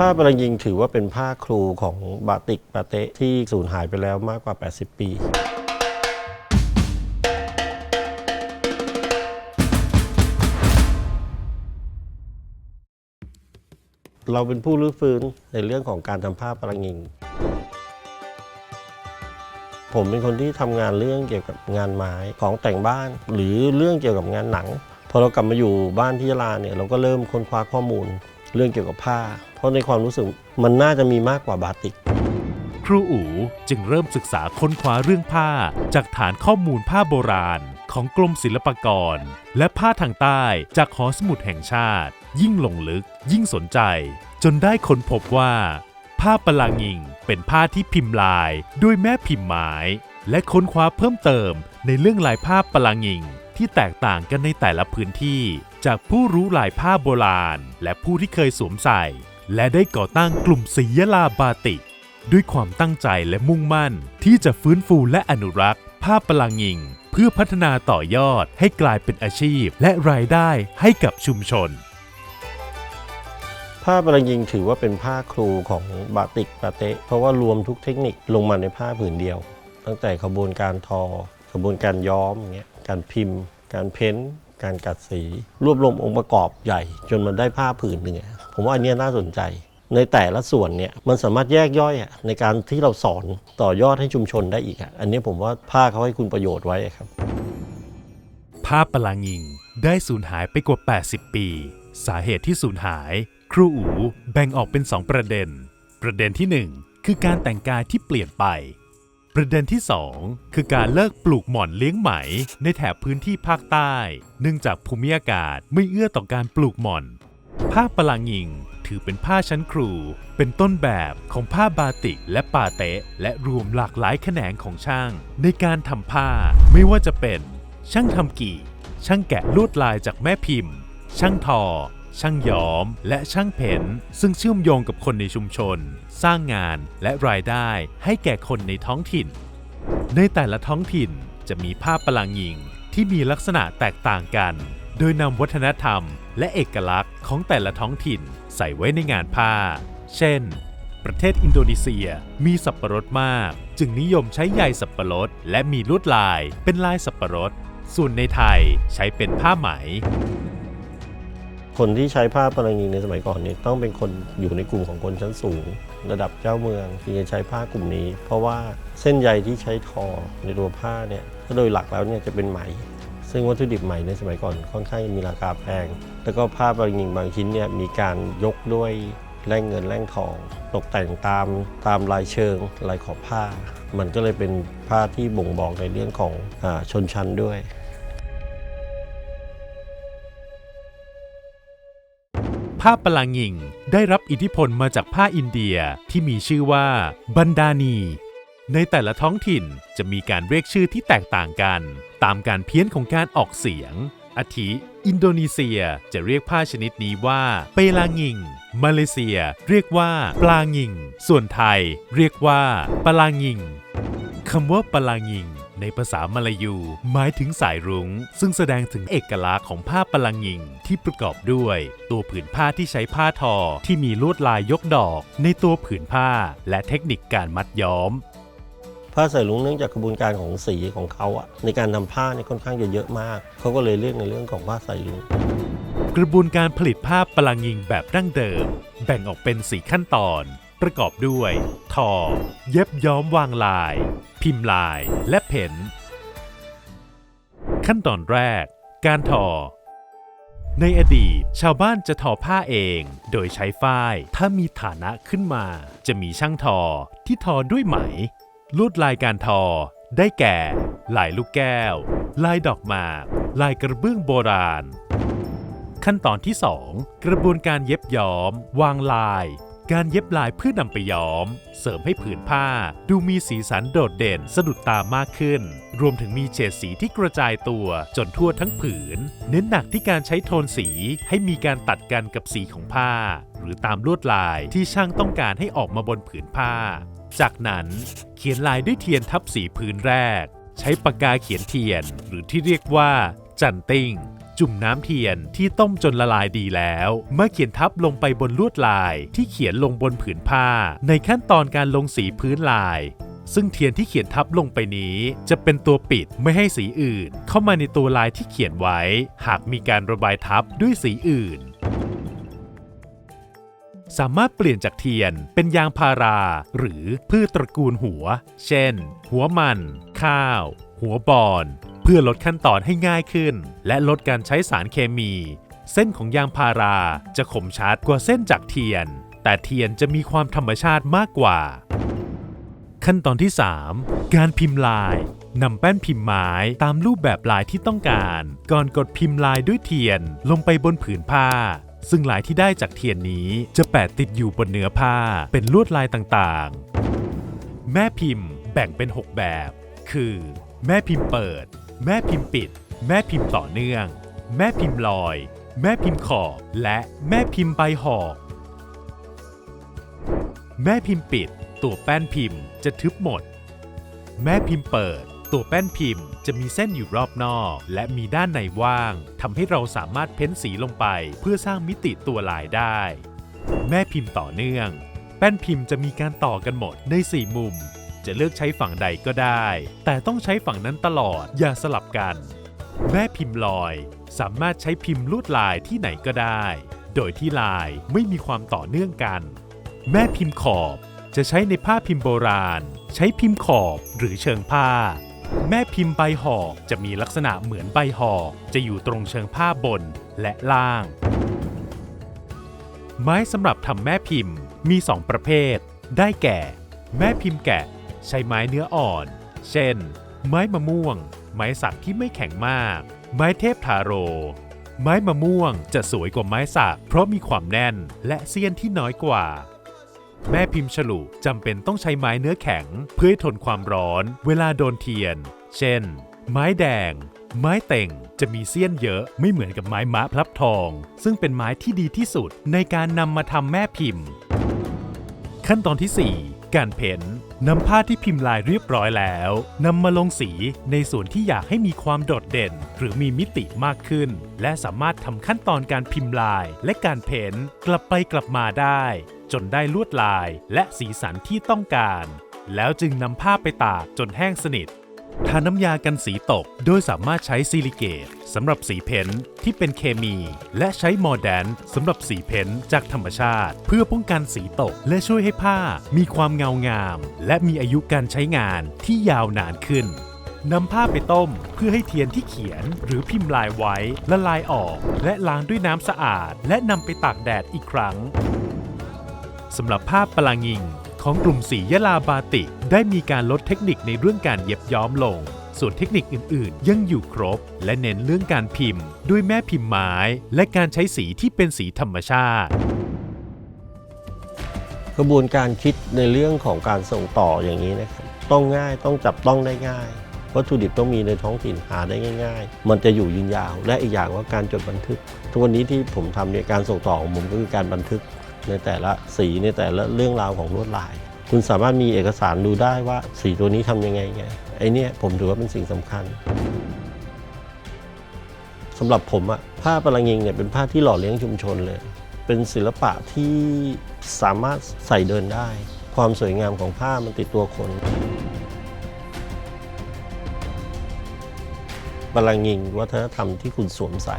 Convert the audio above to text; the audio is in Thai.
ผ้าปรังยิงถือว่าเป็นผ้าครูของบาติกปาเตะที่สูญหายไปแล้วมากกว่า 80 ปีเราเป็นผู้รื้อฟื้นในเรื่องของการทำผ้าปรังยิง ผมเป็นคนที่ทำงานเรื่องเกี่ยวกับงานไม้ของแต่งบ้าน หรือเรื่องเกี่ยวกับงานหนัง พอเรากลับมาอยู่บ้านที่ยะลาเนี่ยเราก็เริ่มค้นคว้าข้อมูล เรื่องเกี่ยวกับผ้า เพราะในความรู้สึกมันน่าจะมีมากกว่าบาติก ครูอู๋จึงเริ่มศึกษาค้นคว้าเรื่องผ้า จากฐานข้อมูลผ้าโบราณ ของกรมศิลปากร และผ้าทางใต้จากหอสมุดแห่งชาติ ยิ่งลงลึก ยิ่งสนใจ จนได้ค้นพบว่า ผ้าปลางิงเป็นผ้าที่พิมพ์ลายด้วยแม่พิมพ์ไม้และค้นคว้าเพิ่มเติมในเรื่องลายผ้าปลางิงที่แตกต่างกันในแต่ละพื้นที่ จากผู้รู้หลายผ้าโบราณ และผู้ที่เคยสวมใส่ และได้ก่อตั้งกลุ่มสียลาบาติก ด้วยความตั้งใจและมุ่งมั่น ที่จะฟื้นฟูและอนุรักษ์ ผ้าปลังยิง เพื่อพัฒนาต่อยอดให้กลายเป็นอาชีพ และรายได้ให้กับชุมชน ผ้าปรังยิงถือว่าเป็นผ้าครูของบาติกปาเตะเพราะว่ารวมทุกเทคนิคลงมาในผ้าผืนเดียว ตั้งแต่ขบวนการทอขบวนการย้อมอย่างเงี้ยการพิมพ์ การเพ้นท์ การกัดสีรวบรวมองค์ประกอบใหญ่ จนมันได้ผ้าผืนหนึ่งผมว่าอันนี้น่าสนใจ ในแต่ละส่วนเนี่ยมันสามารถแยกย่อยในการที่เราสอนต่อยอดให้ชุมชนได้อีกอันนี้ผมว่าผ้าเขาให้คุณประโยชน์ไว้ครับผ้าปลังยิงได้สูญหายไปกว่า 80 ปี สาเหตุที่สูญหาย ครูอูแบ่งออกเป็น 2 ประเด็น ประเด็นที่ 1 คือการแต่งกายที่เปลี่ยนไป ประเด็นที่ 2 คือการเลิกปลูกหม่อนเลี้ยงไหม ในแถบพื้นที่ภาคใต้ เนื่องจากภูมิอากาศไม่เอื้อต่อการปลูกหม่อน ผ้าปลังยิงถือเป็นผ้าชั้นครู เป็นต้นแบบของผ้าบาติกและปาเตะ และรวมหลากหลายแขนงของช่าง ในการทำผ้าไม่ว่าจะเป็น ช่างทำกี่ ช่างแกะลวดลายจากแม่พิมพ์ ช่างทอ ช่างย้อม และช่างเพ้นซึ่งเชื่อมโยงกับคนในชุมชน สร้างงานและรายได้ให้แก่คนในท้องถิ่น ในแต่ละท้องถิ่นจะมีผ้าปลังยิงที่มีลักษณะแตกต่างกัน โดยนำวัฒนธรรม และเอกลักษณ์ของแต่ละท้องถิ่นใส่ไว้ในงานผ้า เช่น ประเทศอินโดนีเซียมีสับปะรดมาก จึงนิยมใช้ใยสับปะรด และมีลวดลายเป็นลายสับปะรด ส่วนในไทยใช้เป็นผ้าไหม คนที่ใช้ผ้าปรังยิงในสมัยก่อนนี้ต้องเป็นคนอยู่ในกลุ่มของคนชั้นสูง ระดับเจ้าเมืองที่จะใช้ผ้ากลุ่มนี้ เพราะว่าเส้นใยที่ใช้ทอในตัวผ้าเนี่ยถ้าโดยหลักแล้วเนี่ยจะเป็นไหม ซึ่งวัตถุดิบไหมในสมัยก่อนค่อนข้างมีราคาแพง แล้วก็ผ้าปรังยิงบางชิ้นเนี่ยมีการยกด้วยแร่เงินแร่ทอง ตกแต่งตามตามลายเชิงลายขอบผ้า มันก็เลยเป็นผ้าที่บ่งบอกในเรื่องของอชนชั้นด้วย ผ้าปลังยิงได้รับอิทธิพลมาจากผ้าอินเดียที่มีชื่อว่าบันดานี ในแต่ละท้องถิ่นจะมีการเรียกชื่อที่แตกต่างกัน ตามการเพี้ยนของการออกเสียงอาทิอินโดนีเซียจะเรียกผ้าชนิดนี้ว่า เปลางิง มาเลเซียเรียกว่า ปลางิง ส่วนไทย เรียกว่าปลางิงคำว่าปลางิง ในภาษามาลายู หมายถึงสายรุง้ง ซึ่งแสดงถึงเอกลักษณ์ของผ้าปลางิงที่ประกอบด้วย ตัวผืนผ้าที่ใช้ผ้าทอที่มีลวดลายยกดอก ในตัวผืนผ้า และเทคนิคการมัดย้อมผ้าสายลุงเนื่องจากกระบวนการของสีของเขาอะในการทำผ้าเนี่ยค่อนข้างจะเยอะมาก เขาก็เลยเรียกในเรื่องของผ้าสายลุงกระบวนการผลิตผ้าปลังยิงแบบดั้งเดิม แบ่งออกเป็น4ขั้นตอน ประกอบด้วย ทอ เย็บย้อมวางลาย พิมพ์ลายและเพ้นท์ขั้นตอนแรก การทอ ในอดีต ชาวบ้านจะทอผ้าเอง โดยใช้ฝ้าย ถ้ามีฐานะขึ้นมา จะมีช่างทอที่ทอด้วยไหม ลวดลายการทอ ได้แก่ ลายลูกแก้ว ลายดอกหมาก ลายกระเบื้องโบราณ ขั้นตอนที่ 2 กระบวนการเย็บย้อม วางลาย การเย็บลายเพื่อนำไปย้อม เสริมให้ผืนผ้า ดูมีสีสันโดดเด่นสะดุดตามากขึ้น รวมถึงมีเฉดสีที่กระจายตัวจนทั่วทั้งผืน เน้นหนักที่การใช้โทนสีให้มีการตัดกันกับสีของผ้า หรือตามลวดลายที่ช่างต้องการให้ออกมาบนผืนผ้า จากนั้นเขียนลายด้วยเทียนทับสีพื้นแรก ใช้ปากกาเขียนเทียน หรือที่เรียกว่าจันติ้ง จุ่มน้ำเทียนที่ต้มจนละลายดีแล้วมาเขียนทับลงไปบนลวดลายที่เขียนลงบนผืนผ้า ในขั้นตอนการลงสีพื้นลาย ซึ่งเทียนที่เขียนทับลงไปนี้ จะเป็นตัวปิดไม่ให้สีอื่น เข้ามาในตัวลายที่เขียนไว้ หากมีการระบายทับด้วยสีอื่นสามารถเปลี่ยนจากเทียนเป็นยางพารา หรือพืชตระกูลหัว เช่น หัวมัน ข้าว หัวบอน เพื่อลดขั้นตอนให้ง่ายขึ้น และลดการใช้สารเคมี เส้นของยางพาราจะคมชัดกว่าเส้นจากเทียน แต่เทียนจะมีความธรรมชาติมากกว่า ขั้นตอนที่ 3 การพิมพ์ลายนำแป้นพิมพ์ไม้ตามรูปแบบลายที่ต้องการ ก่อนกดพิมพ์ลายด้วยเทียนลงไปบนผืนผ้า ซึ่งลายที่ได้จากเทียนนี้จะแปะติดอยู่บนเนื้อผ้าเป็นลวดลายต่างๆ แม่พิมพ์แบ่งเป็น 6 แบบ คือ แม่พิมพ์เปิด แม่พิมพ์ปิด แม่พิมพ์ต่อเนื่อง แม่พิมพ์ลอย แม่พิมพ์ขอบ และแม่พิมพ์ใบหอก แม่พิมพ์ปิด ตัวแป้นพิมพ์จะทึบหมด แม่พิมพ์เปิด ตัวแป้นพิมพ์จะมีเส้นอยู่รอบนอก และมีด้านในว่างทำให้เราสามารถเพ้นสีลงไป เพื่อสร้างมิติตัวลายได้ แม่พิมพ์ต่อเนื่อง แป้นพิมพ์จะมีการต่อกันหมดใน4มุม จะเลือกใช้ฝั่งใดก็ได้ แต่ต้องใช้ฝั่งนั้นตลอด อย่าสลับกัน แม่พิมพ์ลอย สามารถใช้พิมพ์ลวดลายที่ไหนก็ได้ โดยที่ลายไม่มีความต่อเนื่องกัน แม่พิมพ์ขอบจะใช้ในผ้าพิมพ์โบราณ ใช้พิมพ์ขอบหรือเชิงผ้า แม่พิมพ์ใบหอกจะมีลักษณะเหมือนใบหอกจะอยู่ตรงเชิงผ้าบนและล่าง ไม้สำหรับทำแม่พิมพ์มี2ประเภท ได้แก่ แม่พิมพ์แกะ ใช้ไม้เนื้ออ่อน เช่น ไม้มะม่วง ไม้สักที่ไม่แข็งมาก ไม้เทพทาโร ไม้มะม่วงจะสวยกว่าไม้สักเพราะมีความแน่นและเสี้ยนที่น้อยกว่า แม่พิมพ์ฉลุจำเป็นต้องใช้ไม้เนื้อแข็ง เพื่อทนความร้อนเวลาโดนเทียน เช่น ไม้แดงไม้เต่งจะมีเสี้ยนเยอะไม่เหมือนกับไม้มะพลับทอง ซึ่งเป็นไม้ที่ดีที่สุดในการนำมาทำแม่พิมพ์ ขั้นตอนที่ 4 การเพ้น นำผ้าที่พิมพ์ลายเรียบร้อยแล้วนำมาลงสีในส่วนที่อยากให้มีความโดดเด่น หรือมีมิติมากขึ้น และสามารถทำขั้นตอนการพิมพ์ลายและการเพ้นกลับไปกลับมาได้ จนได้ลวดลายและสีสันที่ต้องการ แล้วจึงนำผ้าไปตากจนแห้งสนิท ทาน้ำยากันสีตก โดยสามารถใช้ซิลิเกตสำหรับสีเพ้นท์ที่เป็นเคมี และใช้มอร์แดนสำหรับสีเพ้นท์จากธรรมชาติ เพื่อป้องกันสีตกและช่วยให้ผ้ามีความเงางาม และมีอายุการใช้งานที่ยาวนานขึ้นนำผ้าไปต้มเพื่อให้เทียนที่เขียนหรือพิมพ์ลายไว้ละลายออก และล้างด้วยน้ำสะอาด และนำไปตากแดดอีกครั้งสำหรับภาพปลางิง ของกลุ่มสียะลาบาติกได้มีการลดเทคนิคในเรื่องการเย็บย้อมลง ส่วนเทคนิคอื่นๆ ยังอยู่ครบ และเน้นเรื่องการพิมพ์ ด้วยแม่พิมพ์ไม้ และการใช้สีที่เป็นสีธรรมชาติ กระบวนการคิดในเรื่องของการส่งต่ออย่างนี้นะครับ ต้องง่ายต้องจับต้องได้ง่าย วัตถุดิบต้องมีในท้องถิ่นหาได้ง่าย ๆ มันจะอยู่ยืนยาว และอีกอย่างว่าการจดบันทึก ทุกวันนี้ที่ผมทำเนี่ยการส่งต่อของผมก็คือการบันทึก ในแต่ละสีในแต่ละเรื่องราวของลวดลาย คุณสามารถมีเอกสารดูได้ว่าสีตัวนี้ทำยังไงไงไอเนี่ยผมถือว่าเป็นสิ่งสำคัญสำหรับผมอะผ้าปลังยิงเนี่ยเป็นผ้าที่หล่อเลี้ยงชุมชนเลย เป็นศิลปะที่สามารถใส่เดินได้ ความสวยงามของผ้ามันติดตัวคนปลังยิงวัฒนธรรมที่คุณสวมใส่